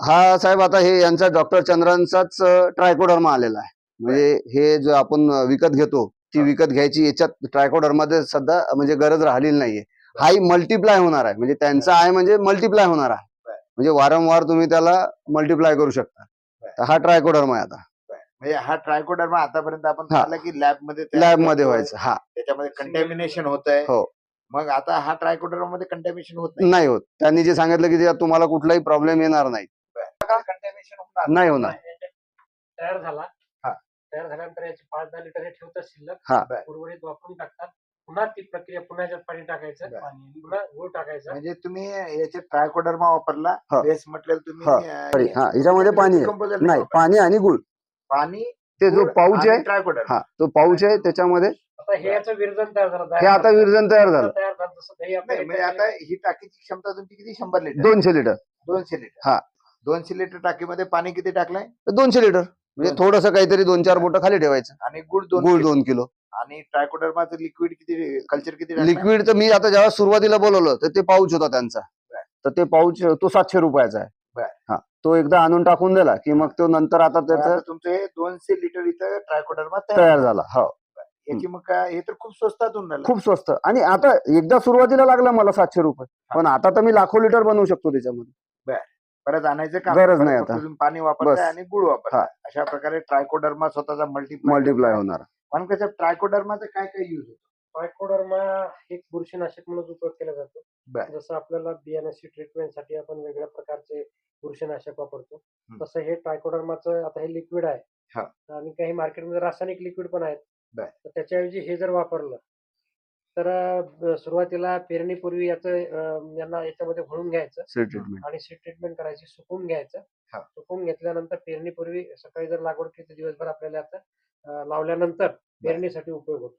हा साहेब आता हे यांचा डॉक्टर चंद्रांचाच ट्रायकोडर्मा आलेला आहे. म्हणजे हे जो आपण विकत घेतो ती. विकत घ्यायची याच्यात ट्रायकोडर्मध्ये सध्या म्हणजे गरज राहिलेली नाहीये. हाही मल्टिप्लाय होणार आहे. म्हणजे त्यांचा आहे म्हणजे मल्टिप्लाय होणार आहे. म्हणजे वारंवार तुम्ही त्याला मल्टिप्लाय करू शकता. तर हा ट्रायकोडर्मा आहे आता. म्हणजे हा ट्रायकोडर्मा आतापर्यंत आपण. पाहिलं की लॅबमध्ये लॅबमध्ये व्हायचं. हा. त्याच्यामध्ये कंटॅमिनेशन होत आहे हो. मग आता हा ट्रायकोडर्मा मध्ये कंटॅमिनेशन होत नाही. होत. त्यांनी जे सांगितलं की तुम्हाला कुठलाही प्रॉब्लेम येणार नाही. नाही होणार. तयार झाला. हा. तयार झाल्यानंतर याचे पाच दहा लिटर हे ठेवतात शिल्लक. हा. बर. उर्वरित वापरून टाकतात. पुन्हा ती प्रक्रिया पुन्हा याच्यात पाणी टाकायचं. बर. आणि पुन्हा गुळ टाकायचं. म्हणजे तुम्ही याचे ट्रायकोडर्मा वापरला. हा. बेस मटेरियल तुम्ही हा. हा याच्यामध्ये पाणी आहे. decomposer नाही. पाणी आणि गुळ. पाणी ते जो पाऊच आहे ट्रायकोडर्मा. हा तो पाऊच आहे त्याच्यामध्ये आता हे याचं विरजन तयार झालं. हे आता विरजन तयार झालं. तयार झालं. तसं दही नाही म्हणजे आता ही टाकीची क्षमता तुमची किती? शंभर लिटर. दोनशे लिटर. दोनशे लिटर. हा. दोनशे लिटर टाकीमध्ये पाणी किती टाकलंय? दोनशे लिटर. म्हणजे. थोडस काहीतरी दोन चार बोट खाली ठेवायचं. आणि गुळ दोन गुळ किलो. दोन किलो. आणि ट्रायकोडर्माचं लिक्विड किती कल्चर किती? लिक्विड तर मी आता जेव्हा सुरुवातीला बोलवलं तर ते पाऊच होता त्यांचा. तर ते पाऊच तो सातशे रुपयाचा आहे. हा. तो एकदा आणून टाकून दिला की मग तो नंतर आता त्याचा तुमचं दोनशे लिटर इथं ट्रायकोडर्मा तयार झाला. हो. याची मग काय हे तर खूप स्वस्तात होऊन राहिलं. खूप स्वस्त. आणि आता एकदा सुरुवातीला लागला मला सातशे रुपये. पण आता तर मी लाखो लिटर बनवू शकतो त्याच्यामध्ये. परत आणायचं काम गरज नाही आता. पाणी वापरताय बस. आणि गुळ वापरताय अशा प्रकारे ट्रायकोडर्मा स्वतःचा मल्टीप्लाय मल्टिप्लाय होणार पण कसं ट्रायकोडर्माचा काय काय युज होतो ट्रायकोडर्मा एक बुरशीनाशक म्हणून उपयोग केला जातो. जसं आपल्याला बियाण्याची ट्रीटमेंटसाठी आपण वेगळ्या प्रकारचे बुरशीनाशक वापरतो हम्म. तसं हे ट्रायकोडर्माचं आता हे लिक्विड आहे हा. आणि काही मार्केटमध्ये रासायनिक लिक्विड पण आहेत बर. तर त्याच्याऐवजी हे जर वापरलं तर सुरुवातीला पेरणीपूर्वी याचं अं, यांना याच्यामध्ये घोळून घ्यायचं सीड ट्रीटमेंट आणि सीड ट्रीटमेंट करायची सुकून घ्यायचं हा. सुकून घेतल्यानंतर पेरणीपूर्वी सकाळी जर लागवड केली तर दिवसभर आपल्याला याचा अं, लावल्यानंतर पेरणीसाठी उपयोग होतो.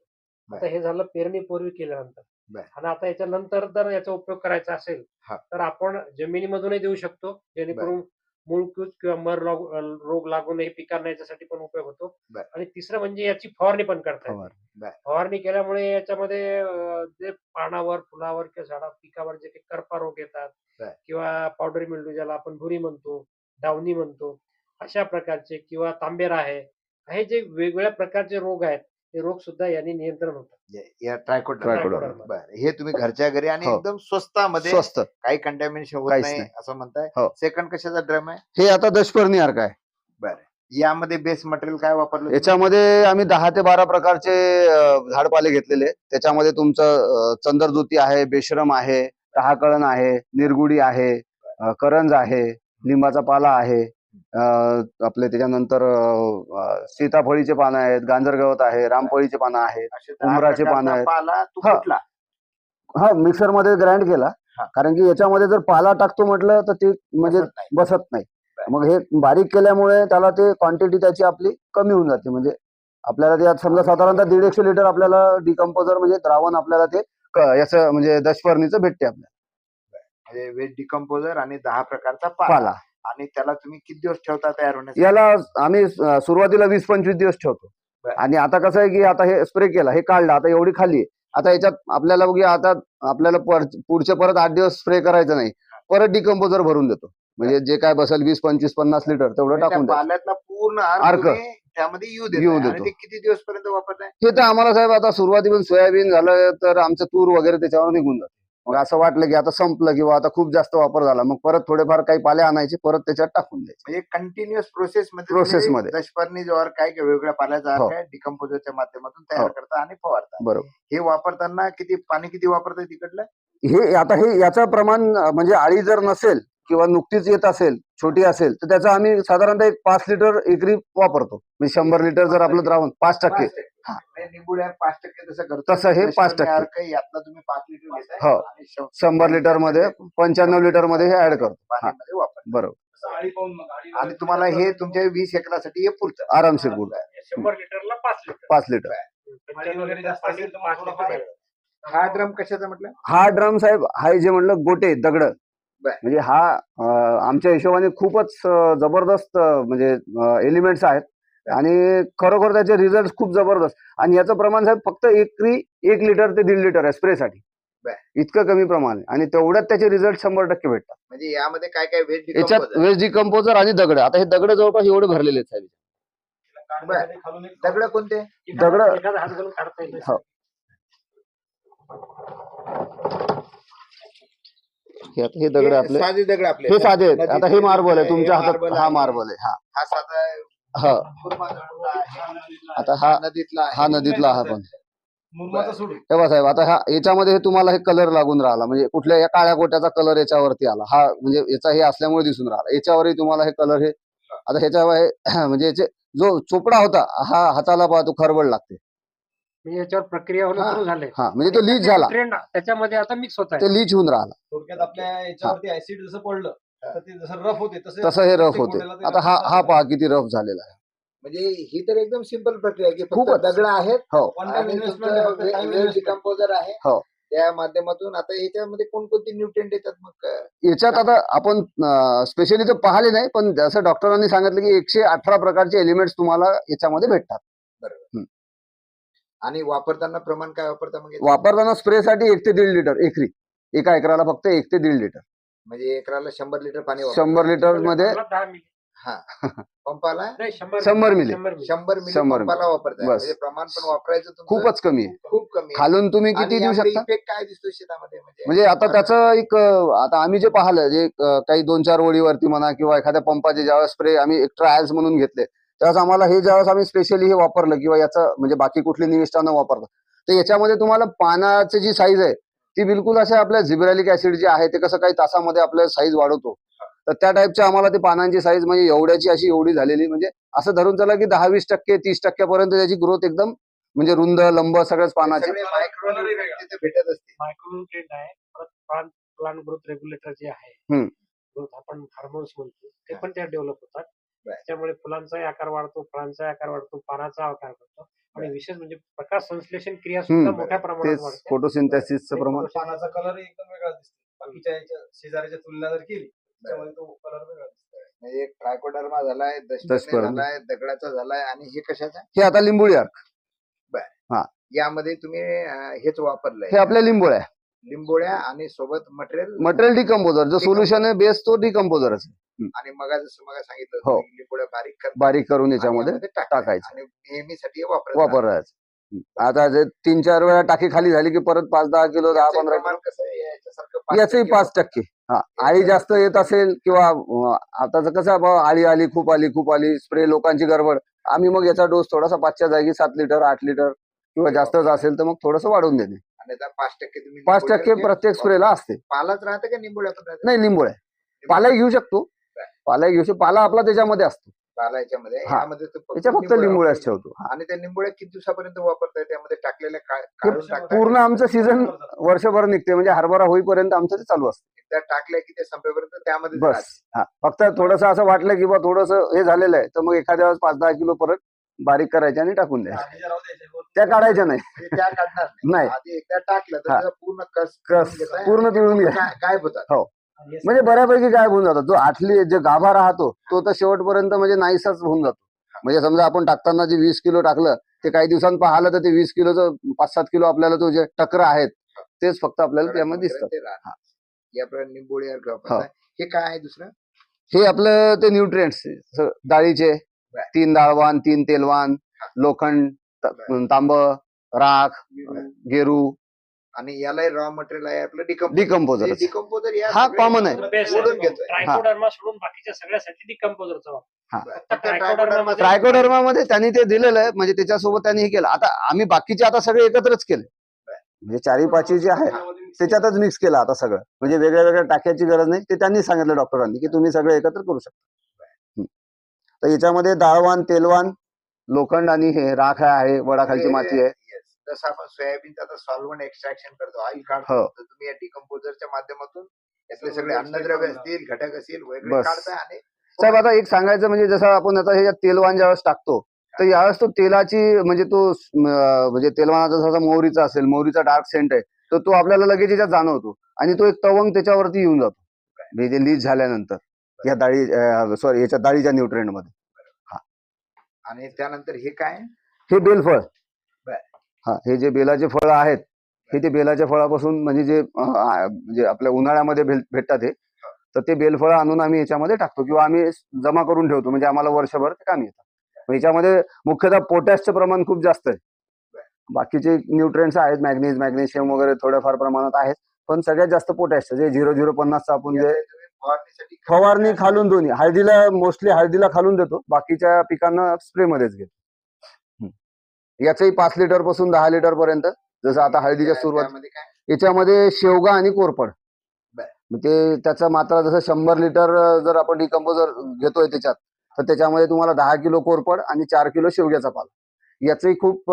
आता हे झालं पेरणीपूर्वी केल्यानंतर बर. आणि आता याच्यानंतर जर याचा उपयोग करायचा असेल हा. तर आपण जमिनीमधूनही देऊ शकतो जेणेकरून मूळकूज किंवा मर रोग रोग लागू नये पिकांना याच्यासाठी पण उपयोग होतो बर. आणि तिसरं म्हणजे याची फवारणी पण करता येते बर. फवारणी केल्यामुळे याच्यामध्ये अं, जे पानावर फुलावर किंवा झाडा पिकावर जे काही करपा रोग येतात बर. किंवा पावडरी मिळतो ज्याला आपण भुरी म्हणतो डावणी म्हणतो अशा प्रकारचे किंवा तांबेरा आहे हे जे वेगवेगळ्या प्रकारचे रोग आहेत ते रोग सुद्धा यांनी नियंत्रण होतात जे- या. बरं हे तुम्ही घरच्या घरी आणि हो. एकदम स्वस्तामध्ये स्वस्त काही कंटॅमिनेशन होत काहीच नाही नाही. असं म्हणताय हो. सेकंड कशाचा ड्रम आहे हे आता दशपर्णी अर्क आहे बरं यामध्ये बेस मटेरियल काय वापरलं? याच्यामध्ये आम्ही दहा ते बारा प्रकारचे अं, झाडपाले घेतलेले त्याच्यामध्ये तुमचं अं, चंदरजुती आहे बेशरम आहे टहाकळण आहे निरगुडी आहे अं, करंज आहे लिंबाचा पाला आहे आपले त्याच्यानंतर सीताफळीचे पानं आहेत गांजर गवत आहे रामफळीचे पानं आहेत प्रकारचा पानं आहेत. हा. हा मिक्सरमध्ये ग्राइंड केला. कारण की याच्यामध्ये जर पाला टाकतो म्हटलं तर ते म्हणजे बसत नाही. मग हे बारीक केल्यामुळे त्याला ते क्वांटिटी त्याची आपली कमी होऊन जाते. म्हणजे आपल्याला ते आता समजा साधारणतः दीड एकशे लिटर आपल्याला डिकम्पोजर म्हणजे द्रावण आपल्याला ते याचं म्हणजे दशपर्णीचं भेटते आपल्याला. म्हणजे वेज डिकम्पोजर आणि दहा प्रकारचा पाला. आणि त्याला तुम्ही किती दिवस ठेवता तयार होण्यासाठी याला आम्ही सुरुवातीला वीस पंचवीस दिवस ठेवतो बरं. आणि आता कसं आहे की आता हे स्प्रे केला हे काढलं आता एवढी खाली आहे. आता याच्यात आपल्याला बघूया आता आपल्याला पर- पुढचे परत आठ दिवस स्प्रे करायचं नाही परत डिकम्पोजर भरून देतो म्हणजे जे काय बसेल वीस पंचवीस पन्नास लिटर तेवढं म्हणजे त्या टाकून पाल्यातला पूर्ण अर्क. त्यामध्ये येऊ. येऊ आणि देतो. ते किती दिवस पर्यंत वापरताय हे तर आम्हाला साहेब आता सुरुवातीपासून सोयाबीन झालं तर आमचं तूर वगैरे त्याच्यावर निघून जाते मग असं वाटलं की आता संपलं किंवा आता खूप जास्त वापर झाला मग परत थोडेफार काही पाले आणायचे परत त्याच्यात टाकून द्यायचे म्हणजे कंटिन्युअस प्रोसेस मध्ये Process तुम्ही मध्ये. दशपर्णी जो अर्क आहे किंवा वेगळ्या पाल्याचा हो. डिकम्पोजरच्या माध्यमातून तयार हो. करता आणि फवारता बरोबर हे वापरताना किती पाणी किती वापरताय तिकडलं हे आता हे याचं प्रमाण अं, म्हणजे आळी जर नसेल किंवा नुकतीच येत असेल छोटी असेल तर त्याचं आम्ही साधारणतः एक पाच लिटर एकरी वापरतो. म्हणजे शंभर लिटर जर आपलं द्रावण पाच टक्के. पाच टक्के. तसं करतो. तसं हे पाच टक्के. तुम्ही पाच लिटर हो. शंभर लिटरमध्ये पंच्याण्णव लिटरमध्ये हे. ऍड करतो बरोबर. आणि तुम्हाला हे तुमच्या वीस एकरासाठी हे पुरतं. आरामशीर गुड शंभर लिटरला पाच लिटर. हा ड्रम कशाचा म्हटलं? हा ड्रम साहेब हा जे म्हणलं गोटे दगड. म्हणजे हा आमच्या हिशोबाने खूपच जबरदस्त म्हणजे एलिमेंट्स आहेत. आणि खरोखर त्याचे रिझल्ट खूप जबरदस्त. आणि याचं प्रमाण साहेब फक्त एकरी एक लिटर ते दीड लिटर आहे स्प्रेसाठी. इतकं कमी प्रमाण आहे. आणि तेवढ्यात त्याचे रिझल्ट शंभर टक्के भेटतात. म्हणजे यामध्ये काय काय वेस्ट याच्यात वेस्ट डिकम्पोजर आणि दगड. आता हे दगड जवळपास एवढे भरलेले आहेत साहेब. दगड कोणते? दगडं- एखादा हात घालून काढता येईल हो. आता दगड आपले साधे दगड आपले. हे साधे आहेत. आता हे मार्बल आहे. तुमच्या हातात हा. मार्बल आहे. हा. हा साधा हा. आहे. आता हा नदीतला आहे. हा नदीतला हा पण. हे बघा साहेब आता हा याच्यामध्ये हे तुम्हाला हे कलर लागून राहिला. म्हणजे कुठल्या या काळ्या गोट्याचा कलर याच्यावरती आला. हा म्हणजे याचा हे असल्यामुळे दिसून राहिला. याच्यावरही तुम्हाला हे कलर हे आता ह्याच्यावर हे म्हणजे याचे जो चोपडा होता हा हाताला पाहतो खरबड लागते. म्हणजे याच्यावर प्रक्रिया होणं हा. सुरू झाले हा म्हणजे तो लीच झाला. ट्रेंड त्याच्यामध्ये आता मिक्स होत आहे. ते लीच होऊन राहिला. थोडक्यात आपल्या याच्यावरती ऍसिड जसं पडलं तर ते जसं रफ होते तसे तसं हे रफ होते. आता हा हा. पहा किती रफ झालेला आहे. म्हणजे ही तर एकदम सिंपल प्रक्रिया आहे की फक्त खूपच. दगड आहेत हो. One time आणि investment आहे, फक्त time investment. डिकम्पोजर आहे. हो. त्या माध्यमातून आता याच्यामध्ये कोणकोणती न्यूट्रिएंट येतात मग? अं, याच्यात आता आपण स्पेशली तर पाहिले नाही पण जसं डॉक्टरांनी सांगितलं की एकशे अठरा प्रकारचे एलिमेंट्स तुम्हाला याच्यामध्ये भेटतात. आणि वापरताना प्रमाण काय वापरता मग याचं? वापरताना स्प्रेसाठी एक ते दीड लिटर एकरी. एका एकराला फक्त एक ते दीड लिटर. म्हणजे एकराला शंभर लिटर पाणी वापरता. शंभर लिटरमध्ये दहा मिली. पंपाला? नाही शंभर शंभर मिली. शंभर मिली. शंभर पंपाला वापरता बस. म्हणजे प्रमाण पण वापरायचं तुमचं? खूपच कमी आहे. खूप कमी आहे. खालून तुम्ही किती आणि देऊ शकता? इफेक्ट काय दिसतो शेतामध्ये? म्हणजे म्हणजे आता त्याचं एक अं, आता आम्ही जे पाहिलं जे अं, काही दोन चार ओळीवरती म्हणा किंवा एखाद्या पंपाचे ज्यावेळेस स्प्रे आम्ही एक ट्रायल्स म्हणून घेतले त्यावेळेस आम्हाला हे ज्यावेळेस आम्ही स्पेशली हे वापरलं किंवा याचं म्हणजे बाकी कुठली निविष्ठा न वापरलं तर याच्यामध्ये तुम्हाला पानाची जी साईज आहे ती बिलकुल अशा आपल्या झिब्रॅलिक ऍसिड जे आहे ते कसं काही तासामध्ये आपल्या साईज वाढवतो तर त्या टाईपच्या आम्हाला ते पानांची साईज म्हणजे एवढ्याची अशी एवढी झालेली म्हणजे असं धरून चला की दहा वीस टक्के तीस टक्क्यापर्यंत त्याची ग्रोथ एकदम म्हणजे रुंद लंब सगळ्याच पानाची भेटत असते मायक्रोन्युट्रिएंट आहे प्लांट ग्रोथ रेग्युलेटर जे आहे. ग्रोथ आपण हार्मोन्स म्हणतो ते पण त्यात डेव्हलप होतात. त्यामुळे फुलांचाही आकार वाढतो फळांचाही आकार वाढतो पानाचा आकार वाढतो. आणि विशेष म्हणजे प्रकाश संश्लेषण क्रिया सुद्धा. मोठ्या प्रमाणात वाढते. फोटोसिंथेसिसचं प्रमाण. पानाचा कलर एकदम वेगळा दिसतो. बाकीच्या याच्या शेजाऱ्याच्या तुलना जर केली त्यामध्ये तो कलर वेगळा दिसतो. म्हणजे एक ट्रायकोडर्मा झालाय झालाय दगडाचा झालाय आणि हे कशाचा? हे आता लिंबोळी अर्क. यामध्ये तुम्ही हेच वापरलंय हे आपल्या लिंबोळ्या आहे. लिंबोळ्या आणि सोबत मटेरियल मटेरियल डिकम्पोजर जो सोल्युशन आहे बेस तो डिकम्पोजरच आणि मग जसं मग सांगितलं हो. लिंबोळ्या बारीक बारीक करून आणि याच्यामध्ये यामध्ये टाकायचं. आणि नेहमीसाठी वापरायचं आता जे तीन चार वेळा टाकी खाली झाली की परत पाच दहा किलो दहा पंधरा किलो. कसं आहे? याच्यासारखं पाच याचंही टक्के पाच टक्के. हा. आळी जास्त येत असेल किंवा अं, आताच कसं आहे बुवा, आळी आली खूप आली खूप आली स्प्रे लोकांची गडबड. आम्ही मग याचा डोस थोडासा पाचच्या जागी सात लिटर आठ लिटर किंवा जास्तच असेल तर मग थोडस वाढवून देणे. आणि आता पाच टक्के तुम्ही पाच टक्के प्रत्येक स्प्रेला असते. पालाच राहते का निंबोळ्या पण राहते? नाही लिंबोळ्या पालाही घेऊ शकतो. पालाही घेऊ शकतो. पाला आपला त्याच्यामध्ये असतो. पाला याच्यामध्ये. हा. यामध्ये फक्त त्याच्या फक्त निंबोळ्या लिंबोळ्याच वापरायच्या. ठेवतो. हा. आणि त्या निंबोळ्या किती दिवसापर्यंत वापरताय? त्यामध्ये टाकलेल्या का- काढून टाकताय? पूर्ण आमचं सीझन वर्षभर निघते. म्हणजे हरभरा होईपर्यंत आमचं ते चालू असतं. एकदा टाकल्या की ते संपेपर्यंत त्यामध्ये बस. हा. फक्त थोडस असं वाटलं की बा थोडस हे झालेलं आहे. तर मग एखाद्या वेळेस पाच दहा किलो परत बारीक करायचे आणि टाकून द्यायचे. द्यायचे. त्या काढायच्या नाही. म्हणजे त्या काढणार नाही. नाही. आधी एकदा टाकलं तर हा. त्याचा पूर्ण कस कस घेताय पूर्ण पिळून घ्या. काय- होतात. हे. म्हणजे बऱ्यापैकी गायब होऊन जातो जो आठली जे गाभा राहतो तो तर शेवटपर्यंत म्हणजे नाहीसाच होऊन जातो. म्हणजे समजा आपण टाकताना जे वीस किलो टाकलं ते काही दिवसांनी पाहिलं तर ते वीस किलोचं पाच सात किलो आपल्याला तो जे टकर आहेत तेच फक्त आपल्याला त्यामध्ये दिसतात. ते राहतात. या प्रकारे निंबोळी अर्क वापरताय. हे काय आहे दुसरं? हे आपलं ते न्यूट्रिएंट्स डाळीचे. तीन डाळवान तीन तेलवान लोखंड तांब राख गेरू. आणि याला रॉ मटेरियल आहे आपलं डिकम्पोजर डिकम्पोजर डिकम्पोजर हा common आहे. सोडून बाकीच्या सगळ्यासाठी डिकम्पोजरचा वापर. हा. ट्रायकोडर्मामध्ये त्यांनी ते दिलेलं आहे. म्हणजे त्याच्यासोबत त्यांनी हे केलं. आता आम्ही बाकीचे आता सगळे एकत्रच केले. म्हणजे चारी पाची जे आहे त्याच्यातच मिक्स केलं आता सगळं. म्हणजे वेगळ्या वेगळ्या टाक्याची गरज नाही. ते त्यांनी सांगितलं डॉक्टरांनी की तुम्ही सगळे एकत्र करू शकता. तर याच्यामध्ये डाळवान तेलवान लोखंड आणि हे राख आहे वडाखालची माती आहे. जसं आपण सोयाबीनचं आता सॉल्वंट एक्स्ट्रॅक्शन करतो ऑइल काढतो हो. तर तुम्ही या डिकम्पोजरच्या माध्यमातून यातले सगळे अन्नद्रव्य असतील घटक असतील वगैरे. काढताय आणि साहेब आता एक सांगायचं म्हणजे जसं आपण आता हे तेलवान ज्यावेळेस टाकतो तर यावेळेस तो तेलाची म्हणजे तो म्हणजे तेलवानाचा जसा मोहरीचा असेल मोहरीचा डार्क सेंट आहे तर तो आपल्याला लगेच याच्यात जाणवतो आणि तो एक तवंग त्याच्यावरती येऊन जातो म्हणजे लीज झाल्यानंतर या डाळी सॉरी याच्या डाळीच्या न्यूट्रिएंटमध्ये. आणि त्यानंतर हे काय? हे बेलफळ. हा हे जे बेलाचे फळ आहेत हे ते बेलाच्या फळापासून म्हणजे जे म्हणजे आपल्या उन्हाळ्यामध्ये भेट- भेटतात हे तर ते बेलफळं आणून आम्ही याच्यामध्ये टाकतो किंवा आम्ही जमा करून ठेवतो. म्हणजे आम्हाला वर्षभर ते कामी येतात याच्यामध्ये मुख्यतः पोटॅशचं प्रमाण खूप जास्त आहे. बाकीचे न्यूट्रिएंट्स आहेत मॅग्नीज मॅग्नेशियम वगैरे थोड्याफार प्रमाणात आहेत पण सगळ्यात जास्त पोटॅशचं जे झिरो झिरो पन्नासचं आपण जे फवारणीसाठी फवारणी खालून दोन्ही. हळदीला मोस्टली हळदीला खालून देतो. बाकीच्या पिकांना स्प्रे मध्येच घेतो. याचंही पाच लिटरपासून दहा लिटर पर्यंत. जसं आता हळदीच्या सुरुवात याच्यामध्ये शेवगा आणि कोरपड ते त्याचा मात्रा जसं शंभर लिटर जर आपण डिकम्पोजर घेतोय त्याच्यात तर त्याच्यामध्ये तुम्हाला दहा किलो कोरपड आणि चार किलो शेवग्याचा पाला. याचंही खूप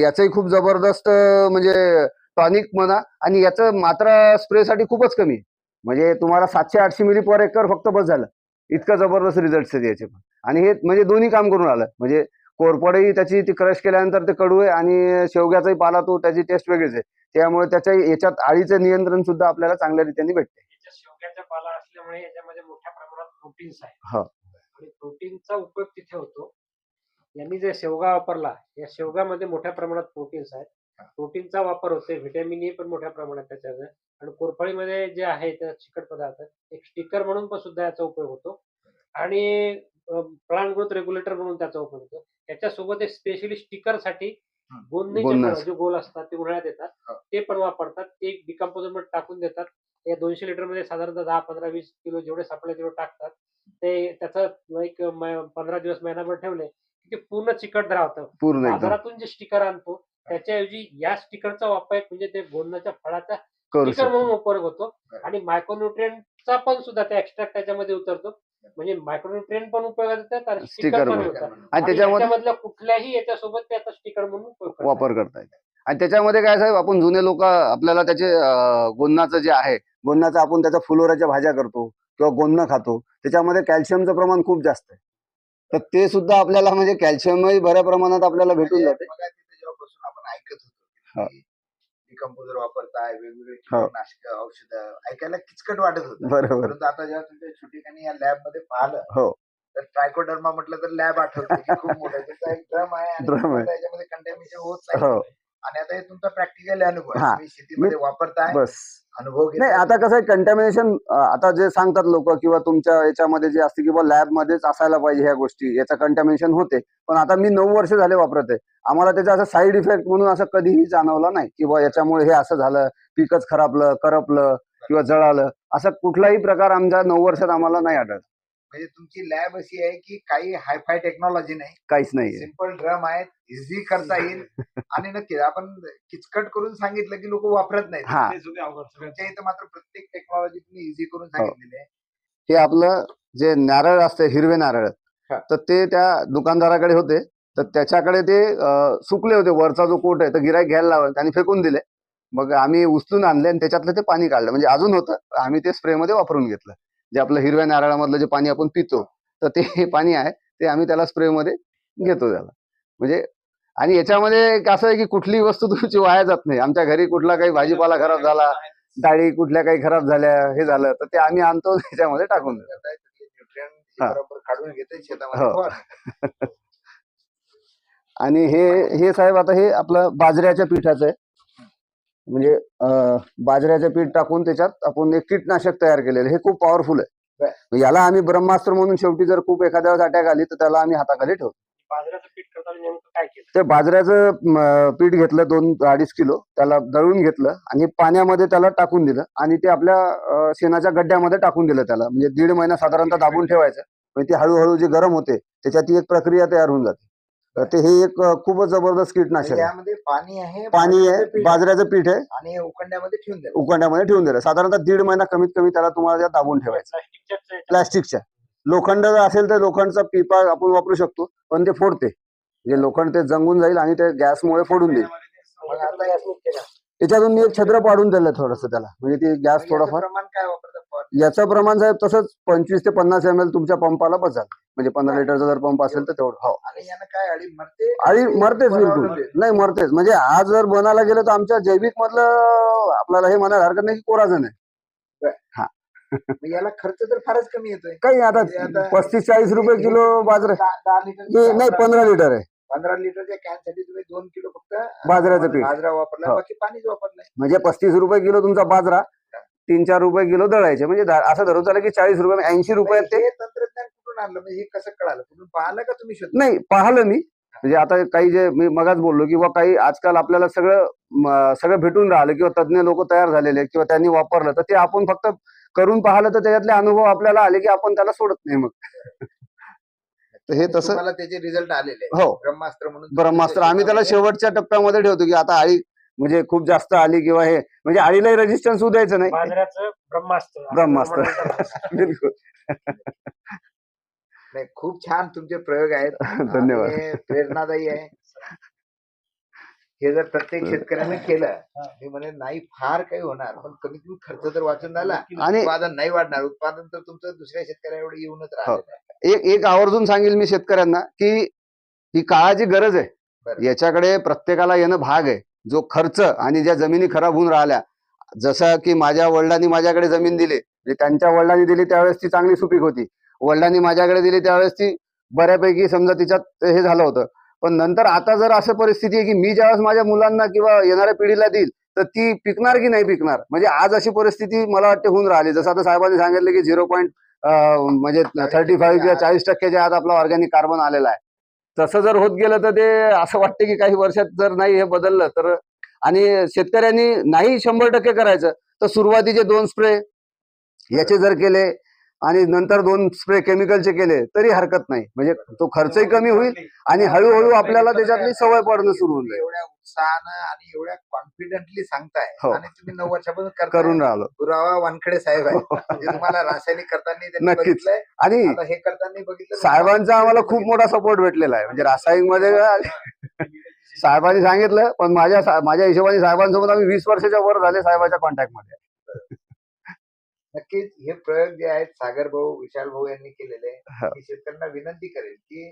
याचंही खूप जबरदस्त म्हणजे टॉनिक म्हणा आणि याचं मात्रा स्प्रेसाठी खूपच कमी आहे. म्हणजे तुम्हाला सातशे आठशे मिली पर एकर फक्त बस झालं. इतकं जबरदस्त रिझल्ट याचे पण. आणि हे म्हणजे दोन्ही काम करून आलं. म्हणजे कोरपडही त्याची ती क्रश केल्यानंतर ते कडू आहे आणि शेवग्याचाही पाला तो त्याची टेस्ट वेगळीच आहे. त्यामुळे त्याच्या याच्यात आळीचं नियंत्रण सुद्धा आपल्याला चांगल्या रीतीने भेटते शेवग्याचा पाला असल्यामुळे याच्यामध्ये मोठ्या प्रमाणात प्रोटीन्स आहे. हो. आणि प्रोटीनचा उपयोग तिथे होतो. यांनी जे शेवगा वापरला या शेवगामध्ये मोठ्या प्रमाणात प्रोटीन्स आहेत. प्रोटीनचा वापर होते व्हिटॅमिन ए पण मोठ्या प्रमाणात त्याच्यात आहे. आणि कोरफळीमध्ये जे आहे त्या चिकट पदार्थ एक स्टिकर म्हणून पण सुद्धा याचा उपयोग होतो आणि प्लांट ग्रोथ रेग्युलेटर म्हणून त्याचा उपयोग होतो त्याच्यासोबत एक स्पेशली स्टिकरसाठी हं. गोंदणीचे. फळं जे गोल असतात ते उन्हाळ्यात हो. येतात ते पण वापरतात ते एक डिकम्पोजरमध्ये टाकून देतात या दोनशे लिटरमध्ये साधारणतः दहा पंधरा वीस किलो जेवढे सापडले तेवढे टाकतात ते त्याचं एक पंधरा दिवस महिनाभर ठेवले की ते पूर्ण चिकट राहतं पूर्ण एकदम बाजारातून जे स्टिकर आणतो त्याच्याऐवजी या स्टिकरचा वापर म्हणजे ते गोंदनाच्या फळाचा करू स्टिकर म्हणून शकतो. उपयोग होतो. आणि मायक्रोन्युट्रिएंटचा पण सुद्धा ते एक्स्ट्रॅक्ट त्याच्यामध्ये उतरतो. म्हणजे मायक्रोन्युट्रिएंट पण उपयोगात येतात आणि स्टिकर पण म्हणून. होतात आणि आणि त्याच्यामध्ये त्याच्यामधल्या कुठल्याही याच्यासोबत त्याचा स्टिकर म्हणून उपयोग वापर करता येते. आणि त्याच्यामध्ये काय साहेब आपण जुने लोक आपल्याला त्याचे अं, गोन्नाचं जे आहे गोन्नाचं आपण त्याच्या फुलोऱ्याच्या भाज्या करतो किंवा गोन्न खातो त्याच्यामध्ये कॅल्शियमचं प्रमाण खूप जास्त आहे. तर ते सुद्धा आपल्याला म्हणजे कॅल्शियमही बऱ्या प्रमाणात आपल्याला भेटून जाते. ऐकत हा. होतो डिकम्पोजर वापरताय वेगवेगळे हो. नाशक औषधं ऐकायला किचकट वाटत होतं परंतु आता जेव्हा तुमच्या ठिकाणी या लॅबमध्ये पाहिलं हो. तर ट्रायकोडर्मा म्हटलं तर लॅब आठवते खूप मोठा. त्याचा एक ड्रम आहे आणि. त्याच्यामध्ये कंटॅमिनेशन होत हो नाही आणि आता हे तुमचा प्रॅक्टिकल अनुभव हा. शेतीमध्ये वापरताय अनुभव नाही. आता कसं आहे कंटॅमिनेशन आता जे सांगतात लोक किंवा तुमच्या याच्यामध्ये जे असते किंवा लॅब मध्येच असायला पाहिजे ह्या गोष्टी याचं कंटॅमिनेशन होते. पण आता मी नऊ वर्ष झाले वापरत आहे. आम्हाला त्याचा असं साईड इफेक्ट म्हणून असं कधीही जाणवला नाही की बुवा याच्यामुळे हे असं झालं पिकच खराबलं करपलं किंवा जळालं. असा कुठलाही प्रकार आमच्या नऊ वर्षात आम्हाला नाही आढळत म्हणजे तुमची लॅब अशी आहे की काही हायफाय टेक्नॉलॉजी नाही. काहीच नाहीये. सिंपल ड्रम आहेत इझी करता येईल. आणि नक्कीच आपण किचकट करून सांगितलं की लोक वापरत हा. सगळ्यात. तुमच्या इथं मात्र प्रत्येक टेक्नॉलॉजी तुम्ही इझी करून हो. सांगितलेली आहे. हे आपलं जे नारळ असते हिरवे नारळ. तर ते त्या दुकानदाराकडे होते. तर त्याच्याकडे ते सुकले होते. वरचा जो कोट आहे तर गिराईक घ्यायला लावला त्यांनी फेकून दिले. मग आम्ही उचलून आणले आणि त्याच्यातलं ते पाणी काढलं. म्हणजे अजून होतं. आम्ही ते स्प्रे मध्ये वापरून घेतलं. जे आपलं हिरव्या नारळामधलं जे पाणी आपण पितो तर ते पाणी आहे ते आम्ही त्याला स्प्रे मध्ये घेतो त्याला. म्हणजे आणि याच्यामध्ये असं आहे की कुठली वस्तू तुमची वाया जात नाही. आमच्या घरी कुठला काही भाजीपाला खराब झाला डाळी कुठल्या काही खराब झाल्या हे झालं तर ते आम्ही आणतो त्याच्यामध्ये टाकून काढून घेते हो. आणि हे हे साहेब आता हे आपलं बाजऱ्याच्या पिठाचं आहे. म्हणजे बाजऱ्याचं पीठ टाकून त्याच्यात आपण एक कीटनाशक तयार केलेलं. हे खूप पॉवरफुल आहे. याला आम्ही ब्रह्मास्त्र म्हणून शेवटी जर खूप एखाद्या वेळेस अटॅक आली तर त्याला आम्ही हाताखाली ठेवतो. ते बाजऱ्याचं पीठ घेतलं दोन अडीच किलो. त्याला दळून घेतलं आणि पाण्यामध्ये त्याला टाकून दिलं आणि ते आपल्या शेणाच्या गड्ड्यामध्ये टाकून दिलं त्याला. म्हणजे दीड महिना साधारणतः दाबून ठेवायचं. म्हणजे ते हळूहळू जे गरम होते त्याच्यात ती एक प्रक्रिया तयार होऊन जाते. ते हे एक अं, खूपच जबरदस्त कीटनाशक आहे. यामध्ये पाणी आहे पाणी आहे पीठ बाजऱ्याचं पीठ आहे. आणि उकंड्यामध्ये ठेवून द्या उकांड्यामध्ये ठेवून दिलं साधारणतः दीड महिना कमीत कमी त्याला तुम्हाला दाबून ठेवायचं. प्लास्टिकच्या लोखंड जर असेल तर लोखंडचा पिपा आपण वापरू शकतो पण ते फोडते. म्हणजे लोखंड ते जंगून जाईल आणि ते गॅसमुळे फोडून देईल. मग आता याचं त्याच्यातून मी एक छद्र पाडून दिलं थोडंसं त्याला. म्हणजे ते गॅस थोडाफार याचं प्रमाण साहेब तसंच पंचवीस ते पन्नास एम एल तुमच्या पंपाला बसाल. म्हणजे पंधरा लिटरचा जर पंप असेल तर तेवढं. हो. आणि यानं काय अळी मरते? आणि मरतेच बिलकुल? नाही मरतेच. म्हणजे आज जर बनायला गेलं तर आमच्या जैविक मधलं आपल्याला हे म्हणायला हरकत नाही की कोराजन आहे. मग याला खर्च तर फारच कमी येतोय. काही आता म्हणजे आता- पस्तीस चाळीस रुपये किलो बाजरा. दहा दहा हे लिटर नाही पंधरा लिटर आहे. पंधरा लिटरच्या कॅनसाठी तुम्ही दोन किलो फक्त बाजऱ्याचं पीठ. बाजरा वापरला हो. बाकी पाणीच वापरलंय म्हणजे पस्तीस रुपये किलो तुमचा बाजरा तीन चार रुपये किलो दळायचे. म्हणजे असं धरून चाललं की चाळीस रुपये ऐंशी रुपयात ते हे तंत्रज्ञान कुठून आणलं? म्हणजे हे कसं कळालं? कुठून पाहिलं का तुम्ही शोध नाही पाहिलं मी. म्हणजे आता काही जे मी मगाच बोललो किंवा काही आजकाल आपल्याला सगळं म, सगळं भेटून राहिलं किंवा तज्ज्ञ लोक तयार झालेले आहेत किंवा त्यांनी वापरलं तर ते आपण फक्त करून पाहिलं तर त्याच्यातले अनुभव आपल्याला आले की आपण त्याला सोडत नाही मग. तर हे तसं त्याचे रिझल्ट आलेले आहेत. हो. ब्रह्मास्त्र म्हणून ब्रह्मास्त्र. आम्ही त्याला शेवटच्या टप्प्यामध्ये ठेवतो की आता आळी म्हणजे खूप जास्त आली किंवा हे म्हणजे आळीलाही रेजिस्टन्स होऊ द्यायचं नाही. बाजाराचं ब्रह्मास्त्र. बिलकुल. नाही खूप छान तुमचे प्रयोग आहेत. धन्यवाद. आणि प्रेरणादायी आहे. हे जर प्रत्येक शेतकऱ्याने केलं मी म्हणे नाही फार काही होणार. पण कमीत कमी खर्च तर वाचून झाला आणि उत्पादन नाही वाढणार. उत्पादन तर तुमचं दुसऱ्या शेतकऱ्या एवढं येऊनच हो. आहे. एक एक आवर्जून सांगेल मी शेतकऱ्यांना की ही काळाची गरज आहे. याच्याकडे प्रत्येकाला येणं भाग आहे. जो खर्च आणि ज्या जमिनी खराब होऊन राहिल्या जसं की माझ्या वडिलांनी माझ्याकडे जमीन दिली म्हणजे त्यांच्या वडिलांनी दिली त्यावेळेस ती चांगली सुपीक होती. वडिलांनी माझ्याकडे दिली त्यावेळेस ती बऱ्यापैकी समजा तिच्यात हे झालं होतं. पण नंतर आता जर असं परिस्थिती आहे की मी ज्यावेळेस माझ्या मुलांना किंवा येणाऱ्या पिढीला देईल तर ती पिकणार की नाही पिकणार? म्हणजे आज अशी परिस्थिती मला वाटते होऊन राहिली. जसं आता साहेबांनी सांगितलं की झिरो पॉईंट म्हणजे थर्टी फाईव्ह किंवा चाळीस टक्क्याच्या आत आपला ऑर्गॅनिक कार्बन आलेला आहे. तसं जर होत गेलं तर ते असं वाटतं की काही वर्षात जर नाही हे बदललं तर आणि शेतकऱ्यांनी नाही शंभर टक्के करायचं तर सुरुवातीचे दोन स्प्रे याचे जर केले आणि नंतर दोन स्प्रे केमिकलचे केले तरी हरकत नाही. म्हणजे तो खर्चही कमी होईल आणि हळूहळू आपल्याला त्याच्यातली सवय पडणं सुरू जाईल. एवढ्या उत्साहानं आणि एवढ्या कॉन्फिडेंटली सांगताय हो. आणि तुम्ही नऊ वर्षापासून. करून राहिलो. पुरावा वानखडे साहेब आहे म्हणजे तुम्हाला रासायनिक करताना नक्कीच. आणि हे करताना बघितलं साहेबांचा आम्हाला खूप मोठा सपोर्ट भेटलेला आहे. म्हणजे रासायनिकमध्ये साहेबांनी सांगितलं पण माझ्या माझ्या हिशोबाने साहेबांसोबत आम्ही वीस वर्षाच्या वर झाले साहेबाच्या कॉन्टॅक्टमध्ये. नक्कीच हे प्रयोग जे आहेत सागर भाऊ विशाल भाऊ यांनी केलेले हा. मी शेतकऱ्यांना विनंती करेल की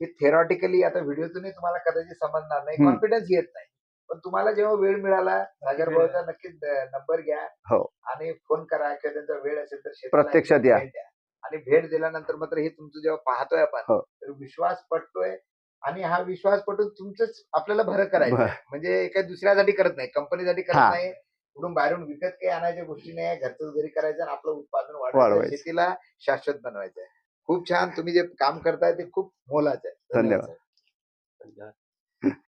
हे थेरॉटिकली आता व्हिडिओतूनही तुम्हाला कदाचित समजणार नाही हम्म. कॉन्फिडन्स येत नाही पण तुम्हाला जेव्हा वेळ मिळाला सागर भाऊचा नक्कीच नंबर घ्या हो. आणि फोन करा किंवा त्यांचा वेळ असेल तर शेताला प्रत्यक्षात एकदा या. भेट द्या. आणि भेट दिल्यानंतर मात्र हे तुमचं जेव्हा पाहतोय आपण हो. तर विश्वास पटतोय आणि हा विश्वास पटून तुमचंच आपल्याला भर करायचं बरं. म्हणजे काही दुसऱ्यासाठी करत नाही कंपनीसाठी करत हा. नाही कुठून बाहेरून विकत काही आणायच्या गोष्टी नाही घरचं घरी करायचं आणि आपलं उत्पादन वाढवायचं. शेतीला शाश्वत बनवायचं आहे खूप छान तुम्ही जे काम करताय ते खूप मोलाचं आहे. धन्यवाद.